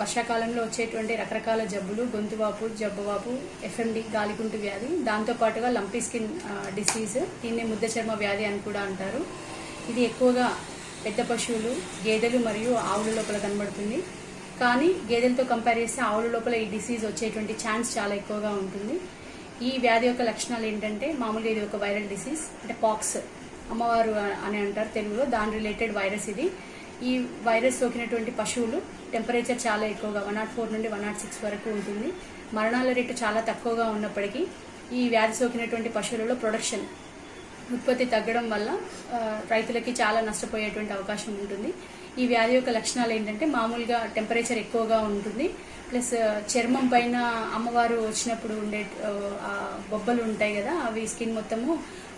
వర్షాకాలంలో వచ్చేటువంటి రకరకాల జబ్బులు గొంతువాపు జబ్బువాపు ఎఫ్ఎండి గాలికుంటు వ్యాధి దాంతోపాటుగా లంపీ స్కిన్ డిసీజ్ దీన్ని ముద్ద చర్మ వ్యాధి అని కూడా అంటారు. ఇది ఎక్కువగా పెద్ద పశువులు గేదెలు మరియు ఆవుల లోపల కనబడుతుంది. కానీ గేదెలతో కంపేర్ చేస్తే ఆవుల లోపల ఈ డిసీజ్ వచ్చేటువంటి ఛాన్స్ చాలా ఎక్కువగా ఉంటుంది. ఈ వ్యాధి యొక్క లక్షణాలు ఏంటంటే మామూలుగా ఇది ఒక వైరల్ డిసీజ్ అంటే పాక్స్ అమ్మవారు అని అంటారు తెలుగులో దాని రిలేటెడ్ వైరస్ ఇది. ఈ వైరస్ సోకినటువంటి పశువులు టెంపరేచర్ చాలా ఎక్కువగా వన్ నాట్ ఫోర్ నుండి వన్ నాట్ సిక్స్ వరకు ఉంటుంది. మరణాల రేటు చాలా తక్కువగా ఉన్నప్పటికీ ఈ వ్యాధి సోకినటువంటి పశువులలో ప్రొడక్షన్ ఉత్పత్తి తగ్గడం వల్ల రైతులకి చాలా నష్టపోయేటువంటి అవకాశం ఉంటుంది. ఈ వ్యాధి యొక్క లక్షణాలు ఏంటంటే మామూలుగా టెంపరేచర్ ఎక్కువగా ఉంటుంది. ప్లస్ చర్మం పైన అమ్మవారు వచ్చినప్పుడు ఉండే బొబ్బలు ఉంటాయి కదా అవి స్కిన్ మొత్తము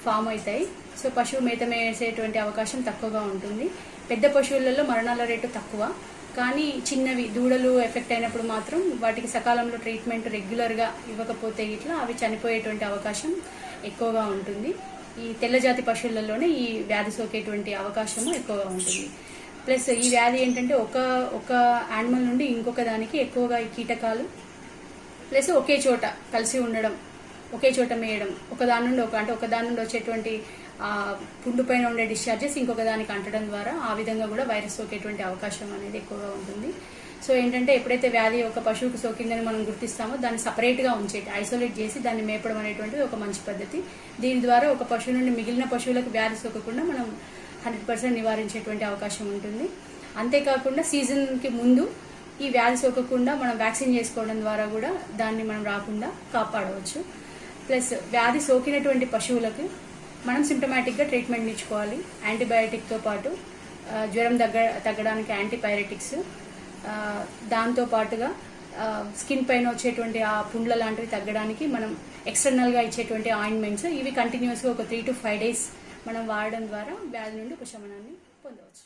ఫామ్ అవుతాయి. సో పశువు మేతమేసేటువంటి అవకాశం తక్కువగా ఉంటుంది. పెద్ద పశువులలో మరణాల రేటు తక్కువ. కానీ చిన్నవి దూడలు ఎఫెక్ట్ అయినప్పుడు మాత్రం వాటికి సకాలంలో ట్రీట్మెంట్ రెగ్యులర్గా ఇవ్వకపోతే ఇట్లా అవి చనిపోయేటువంటి అవకాశం ఎక్కువగా ఉంటుంది. ఈ తెల్లజాతి పశువులలోనే ఈ వ్యాధి సోకేటువంటి అవకాశము ఎక్కువగా ఉంటుంది. ప్లస్ ఈ వ్యాధి ఏంటంటే ఒక ఒక యానిమల్ నుండి ఇంకొక దానికి ఎక్కువగా ఈ కీటకాలు ప్లస్ ఒకే చోట కలిసి ఉండడం ఒకే చోట మేయడం ఒక దాని నుండి ఒక అంటే ఒక దాని నుండి వచ్చేటువంటి ఆ పుండు పైన ఉండే డిశ్చార్జెస్ ఇంకొక దానికి అంటడం ద్వారా ఆ విధంగా కూడా వైరస్ సోకేటువంటి అవకాశం అనేది ఎక్కువగా ఉంటుంది. సో ఏంటంటే ఎప్పుడైతే వ్యాధి ఒక పశువుకు సోకిందని మనం గుర్తిస్తామో దాన్ని సపరేట్గా ఉంచేటి ఐసోలేట్ చేసి దాన్ని మేపడం అనేటువంటిది ఒక మంచి పద్ధతి. దీని ద్వారా ఒక పశువు నుండి మిగిలిన పశువులకు వ్యాధి సోకకుండా మనం హండ్రెడ్ పర్సెంట్ నివారించేటువంటి అవకాశం ఉంటుంది. అంతేకాకుండా సీజన్కి ముందు ఈ వ్యాధి సోకకుండా మనం వ్యాక్సిన్ చేసుకోవడం ద్వారా కూడా దాన్ని మనం రాకుండా కాపాడవచ్చు. ప్లస్ వ్యాధి సోకినటువంటి పశువులకు మనం సిమ్టమాటిక్గా ట్రీట్మెంట్ ఇచ్చుకోవాలి. యాంటీబయాటిక్తో పాటు జ్వరం తగ్గ తగ్గడానికి యాంటీపైరెటిక్స్ దాంతో పాటుగా స్కిన్ పైన వచ్చేటువంటి ఆ పుండ్ల లాంటివి తగ్గడానికి మనం ఎక్స్టర్నల్గా ఇచ్చేటువంటి ఆయింట్మెంట్స్ ఇవి కంటిన్యూస్గా ఒక త్రీ టు ఫైవ్ డేస్ మనం వాడడం ద్వారా వ్యాధి నుండి ఉపశమనాన్ని పొందవచ్చు.